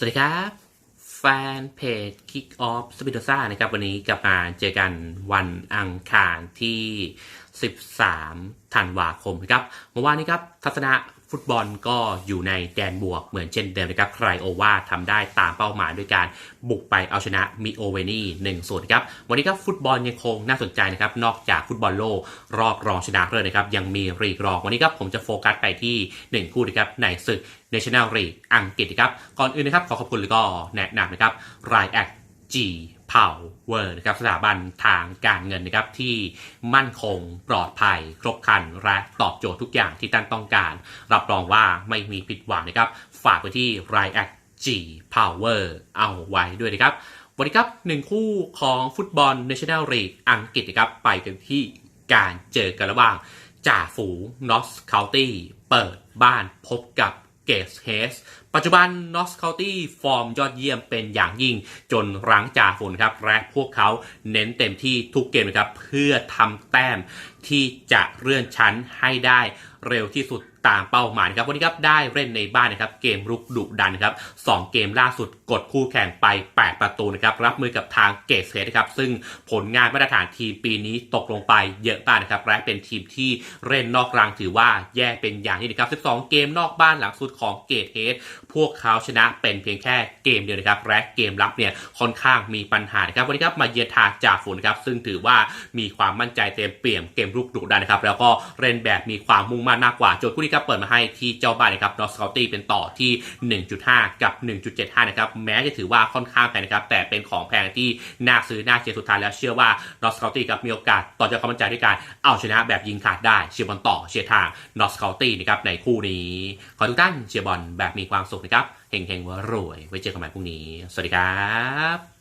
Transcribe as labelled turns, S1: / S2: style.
S1: สวัสดีครับ แฟนเพจ Kick Off s p i d o z a นะครับวันนี้กลับมาเจอกันวันอังคารที่ 13 ธันวาคมนะครับเมื่อวานนี้ครับ ทัศนะ ฟุตบอลก็อยู่ในแดนบวกเหมือนเช่นเดิมนะครับใครโอวาทำได้ตามเป้าหมายด้วยการบุกไปเอาชนะมิโอเวนี่หนึ่งส่วนครับวันนี้ครับฟุตบอลยังคงน่าสนใจนะครับนอกจากฟุตบอลโลกรอบรองชนะเลิศนะครับยังมีรีกรองวันนี้ครับผมจะโฟกัสไปที่ 1 คู่นะครับในศึก National League อังกฤษนะครับก่อนอื่นนะครับขอขอบคุณแล้วก็แนะนำนะครับ r i a c G Power นะครับสถาบันทางการเงินนะครับที่มั่นคงปลอดภัย ครบครัน และตอบโจทย์ทุกอย่างที่ท่านต้องการ รับรองว่าไม่มีผิดหวังนะครับ ฝากไปที่ r i a c G Power เอาไว้ด้วยนะครับ วันนี้ครับหนึ่งคู่ของฟุตบอล National League อังกฤษนะครับไปกันที่การเจอกันระหว่างจ่าฝูงนอสคา u ตี้เปิดบ้านพบกับเกสเฮสปัจจุบันนอสคาตี้ฟอร์มยอดเยี่ยมเป็นอย่างยิ่ง จนรั้งจ่าฝูงครับและพวกเขาเน้นเต็มที่ทุกเกมนะครับเพื่อทำแต้มที่จะเลื่อนชั้นให้ได้เร็วที่สุดตามเป้าหมายครับวันนี้ครับได้เล่นในบ้านนะครับเกมรุกดุดันครับสองเกมล่าสุดกดคู่แข่งไป 8 ประตูนะครับรับมือกับทางเกสเฮดนะครับซึ่งผลงานมาตรฐานทีมปีนี้ตกลงไปเยอะมากนะครับและเป็นทีมที่เล่นนอกรังถือว่าแย่เป็นอย่างที่นะครับ 12 เกมนอกบ้านหลังสุดของเกสเฮดพวกเขาชนะเป็นเพียงแค่เกมเดียวนะครับและเกมรับเนี่ยค่อนข้างมีปัญหาครับวันนี้ครับมาเยือนทาจากฝนครับซึ่งถือว่ามีความมั่นใจเต็มเปี่ยมเกมรุกดุดันนะครับแล้วก็เล่นแบบมีความมุ่งมั่นมากกว่าโจทย์คู่นี้ครับเปิดมาให้ที่เจ้าบ้านนะครับนอสคาตี้เป็นต่อที่ 1.5 กับ 1.75 นะครับแม้จะถือว่าค่อนข้างแพงนะครับแต่เป็นของแพงที่น่าซื้อน่าเชียร์สุดท้ายแล้วเชื่อว่านอสคาตี้ครับมีโอกาสต่อจากความมั่นใจด้วยการเอาชนะแบบยิงขาดได้เชียร์บอลต่อเชียร์ทางนอสคาตี้นะครับในคู่นี้ขอทุกท่านเชียร์บอลแบบมีความสุขนะครับเฮงๆรวย ไว้เจอกันใหม่พรุ่งนี้ สวัสดีครับ